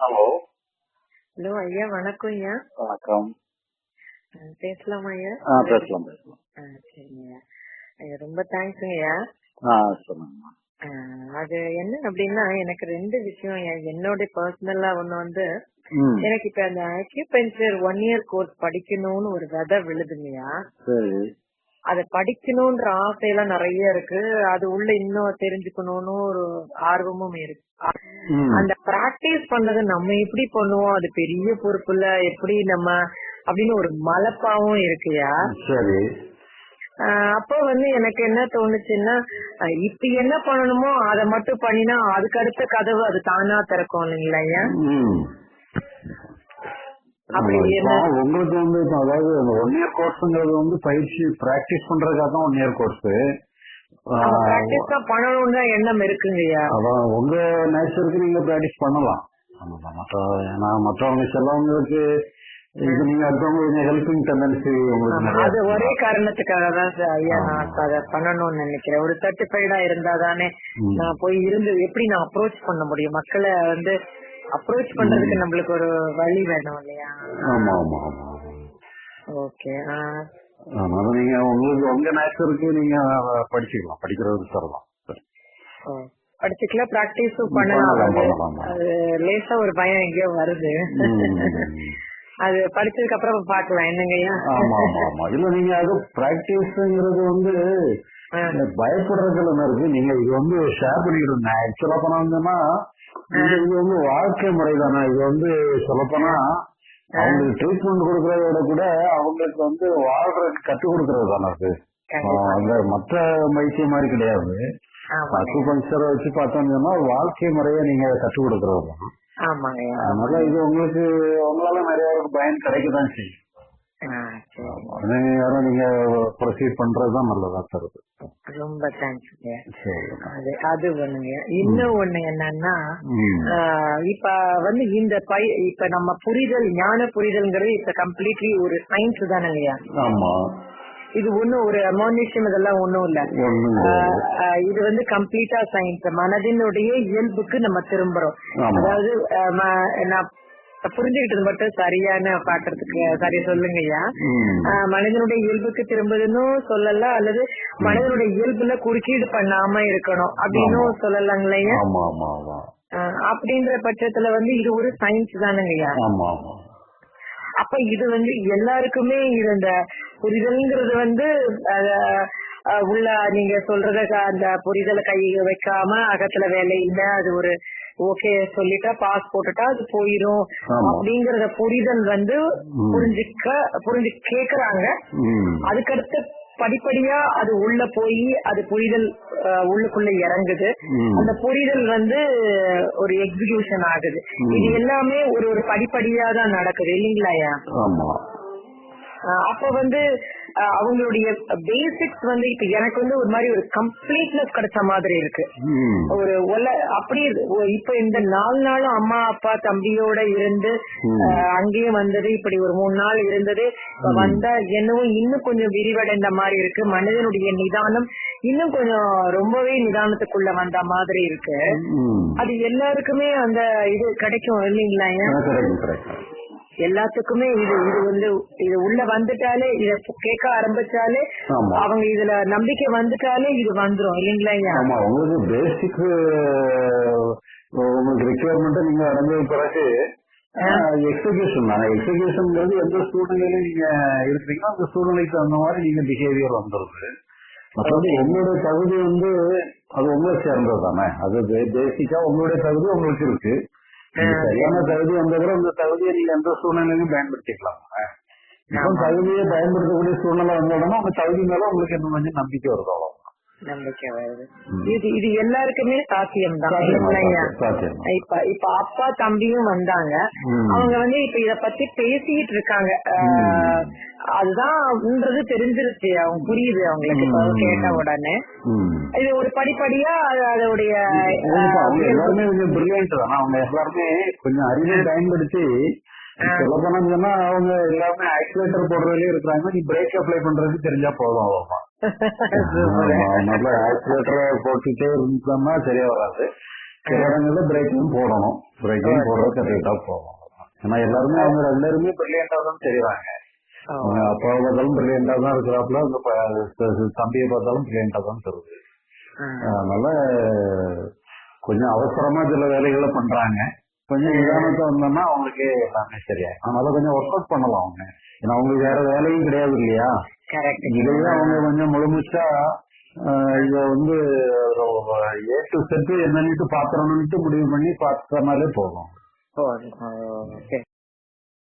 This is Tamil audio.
ஹலோ. ஹலோ ஐயா வணக்கம் ஐயா. வணக்கம். பேசலாமா ஐயா? பேசலாம் பேசலாம். சரிங்க ஐயா. ரொம்ப தேங்க்ஸுங்க ஐயா. அஹ் அது என்ன அப்படின்னா எனக்கு ரெண்டு விஷயம் ஐயா. என்னோட பர்சனலா ஒண்ணு வந்து எனக்கு இப்ப அந்த அக்யூபென்ச்சர் ஒன் இயர் கோர்ஸ் படிக்கணும்னு ஒரு விதை விழுதுங்கய்யா அதை படிக்கணும்ன்ற ஆசையெல்லாம் நிறைய இருக்கு. அது உள்ள இன்னும் தெரிஞ்சுக்கணும்னு ஒரு ஆர்வமும் இருக்கு. அந்த பிராக்டிஸ் பண்றது நம்ம எப்படி பண்ணுவோம்? அது பெரிய பொறுப்பு இல்ல. எப்படி நம்ம அப்படின்னு ஒரு மலப்பாவும் இருக்குயா அப்போ வந்து எனக்கு என்ன தோணுச்சுன்னா இப்ப என்ன பண்ணணுமோ அதை மட்டும் பண்ணினா அதுக்கு அடுத்த கதவு அது தானா திறக்கும் இல்லைங்களா உங்களுக்கு வந்து இப்போ அதாவது ஒன் இயர் கோர்ஸ்ங்கிறது வந்து பயிற்சி பிராக்டிஸ் பண்றதுக்காக தான் ஒன் இயர் கோர்ஸ் பண்ணணும்னு தான் எண்ணம் இருக்குங்கய்யா. அதான் உங்க நேச்சருக்கு நீங்க பிராக்டிஸ் பண்ணலாம். மற்ற ஏன்னா மற்றவங்க சிலவங்களுக்கு இது நீங்க அடுத்தவங்க கொஞ்சம் ஹெல்பிங் டெண்டன்சி அது. ஒரே காரணத்துக்காக தான் சார் ஐயா நான் அதை பண்ணணும்னு நினைக்கிறேன். ஒரு சர்டிஃபைடா இருந்தா தானே. நான் போய் இருந்து எப்படி நான் அப்ரோச் பண்ண முடியும்? மக்களை வந்து அப்ரோச் பண்றதுக்கு நம்மளுக்கு ஒரு வழி வேணும் இல்லையா ஆமா ஆமா ஆமா. ஓகே அதனால நீங்க உங்களுக்கு உங்க நேச்சருக்கு நீங்க படிச்சுக்கலாம் படிக்கிறதுக்கு தரலாம் சரி. படிச்சுக்கலாம் பிராக்டிஸும் பண்ணலாம், லேசா ஒரு பயம் எங்கேயோ வருது. அது படிச்சதுக்கு அப்புறம் பாக்கலாம் என்னங்கய்யா ஆமா ஆமா ஆமா இல்ல நீங்க அது பிராக்டிஸ்ங்கிறது வந்து. பயப்படுறதுல இருக்கு? நீங்க இது வந்து ஷேர் பண்ணிக்கிட்டு ஆக்சுவலா பண்ணாங்கன்னா இது வந்து வாழ்க்கை முறை தானே. இது வந்து சொல்லப்போனா அவங்களுக்கு ட்ரீட்மெண்ட் கொடுக்கறத விட கூட அவங்களுக்கு வந்து வாழ்றதுக்கு கற்றுக் கொடுக்கறது தானே அது. அந்த மற்ற வைத்தியம் மாதிரி கிடையாது. அக்குபஞ்சரை வச்சு பார்த்தோம்னா வாழ்க்கை முறையை நீங்க கற்றுக் கொடுக்கறது தான். அதனால இது உங்களுக்கு உங்களால நிறைய பயன் கிடைக்கதான் செய்யும். அது யாரும் நீங்க ப்ரொசீட் பண்றதுதான் நல்லதா தருது ரொம்ப தேங்க்ஸ்ங்க சரி அது அது ஒண்ணுங்க. இன்னும் ஒண்ணு என்னன்னா இப்ப வந்து இந்த பை இப்ப நம்ம புரிதல் ஞான புரிதல்ங்கிறது இப்ப கம்ப்ளீட்லி ஒரு சயின்ஸ் தானேங்கய்யா? ஆமா. இது ஒண்ணும் ஒரு அமானுஷ்யம் இதெல்லாம் ஒண்ணும் இல்ல. இது வந்து கம்ப்ளீட்டா சயின்ஸ் மனதினுடைய இயல்புக்கு நம்ம திரும்புறோம். அதாவது நான் புரிஞ்சுக்கிட்டது மட்டும் சரியான பாக்குறதுக்கு சரி சொல்லுங்கய்யா. ம். ஆஹ் மனிதனுடைய இயல்புக்கு திரும்புதுன்னு சொல்லலாம் அல்லது மனிதனுடைய இயல்புல குறுக்கீடு பண்ணாம இருக்கணும் ஆமா. ஆமா அப்படின்ற பட்சத்துல வந்து இது ஒரு சயின்ஸ் தானுங்கய்யா? அப்ப இது வந்து எல்லாருக்குமே இது இந்த புரிதல்ங்கிறது வந்து உள்ள நீங்க சொல்றத அந்த புரிதலை கை வைக்காம அகத்துல வேலை இல்ல அது ஒரு ஓகே சொல்லிட்டா பாஸ் போட்டுட்டா அது போயிரும். அப்படிங்கறத புரிதல் வந்து. புரிஞ்சுக்க புரிஞ்சு கேக்குறாங்க. அதுக்கடுத்து படிப்படியா அது உள்ள போய் அது புரிதல் உள்ளுக்குள்ள இறங்குது. அந்த புரிதல் வந்து ஒரு எக்ஸிகியூஷன் ஆகுது. இது எல்லாமே ஒரு ஒரு படிப்படியா தான் நடக்குது அஹ் அப்ப வந்து அவங்களுடைய பேசிக்ஸ் வந்து இப்ப எனக்கு வந்து ஒரு மாதிரி ஒரு கம்ப்ளீட்னஸ் கிடைச்ச மாதிரி இருக்கு. ஒரு ஒல அப்படி இப்ப இந்த நாலு நாளும் அம்மா அப்பா தம்பியோட இருந்து அங்கேயும் வந்தது இப்படி ஒரு மூணு நாள் இருந்தது. வந்தா என்னவோ இன்னும் கொஞ்சம் விரிவடைந்த மாதிரி இருக்கு. மனிதனுடைய நிதானம் இன்னும் கொஞ்சம் ரொம்பவே நிதானத்துக்குள்ள வந்த மாதிரி இருக்கு. அது எல்லாருக்குமே அந்த இது கிடைக்கும் இல்லைங்களா எல்லாத்துக்குமே இது இது வந்து இது உள்ள வந்துட்டாலே இத கேட்க ஆரம்பிச்சாலே. அவங்க இதுல நம்பிக்கை வந்துட்டாலே இது வந்துரும் இல்லைங்களா? ஐயா? ஆமா உங்களுக்கு பேசிக் உங்களுக்கு ரெக்குயர்மெண்ட் நீங்க அடைஞ்ச பிறகு எக்ஸிகியூஷன் தானே? எக்ஸிகியூஷன்ங்கிறது எந்த சூழ்நிலையில நீங்க இருக்கிறீங்களோ அந்த சூழ்நிலைக்கு தகுந்த மாதிரி நீங்க பிஹேவியர் வந்துருது. மற்றபடி உங்களுடைய தகுதி வந்து அது உங்களை சேர்ந்தது தானே? அது பேசிக்கா உங்களுடைய தகுதி உங்களுக்கு இருக்கு. சரியான தகுதி வந்ததுல அந்த தகுதியை நீங்க எந்த சூழ்நிலையிலும் பயன்படுத்திக்கலாம். தகுதியை பயன்படுத்தக்கூடிய சூழ்நிலை வந்தோம்னா உங்க தகுதி மேல உங்களுக்கு இன்னும் கொஞ்சம் நம்பிக்கை வருது நம்பிக்கை வருது. இது இது எல்லாருக்குமே சாத்தியம் தான். இப்ப இப்ப அப்பா தம்பியும் வந்தாங்க. அவங்க வந்து இப்ப இத பத்தி பேசிட்டு இருக்காங்க. அதுதான்ன்றது தெரிஞ்சிருச்சு. அவங்க புரியுது அவங்களுக்கு. கேட்ட உடனே. இது ஒரு படிப்படியா அது அதோடைய எல்லாருமே கொஞ்சம் பிரில்லியன்ட் தானே. அவங்க எல்லாருமே கொஞ்சம் அறிவை பயன்படுத்தி சொல்ல போனா அவங்க எல்லாருமே ஆக்சிலேட்டர் போடுறதுலயே இருக்கிறாங்க. நீ பிரேக் அப்ளை பண்றதுக்கு தெரிஞ்சா போதும் அவ்வளவுதான். நல்ல ஆக்சிலேட்டரை போட்டுட்டே இருந்தோம்னா சரியா வராது. சில இடங்கள்ல பிரேக்கும் போடணும். பிரேக்கும் போடுறது கரெக்டா போகணும் ஏன்னா எல்லாருமே அவங்க எல்லாருமே பிரில்லியண்டா தான் தெரியுறாங்க அவங்க அப்பாவை பார்த்தாலும் பிரில்லியண்டா தான் இருக்கிறாப்புல அந்த தம்பியை பார்த்தாலும் பிரில்லியண்டா தான் தருது. அதனால கொஞ்சம் அவசரமா சில வேலைகளை பண்றாங்க. கொஞ்சம் நிதானத்தை வந்தோம்னா அவங்களுக்கு எல்லாமே சரியாயிடும். அதனால கொஞ்சம் ஒர்க் அவுட் பண்ணலாம் அவங்க. ஏன்னா அவங்களுக்கு வேற வேலையும் கிடையாது இல்லையா. இதையே அவங்க கொஞ்சம் முழுமுச்சா இத வந்து ஏ டு செட்டு என்னன்னுட்டு பாத்திரம்னுட்டு முடிவு பண்ணி பார்த்தனாலே போதும்.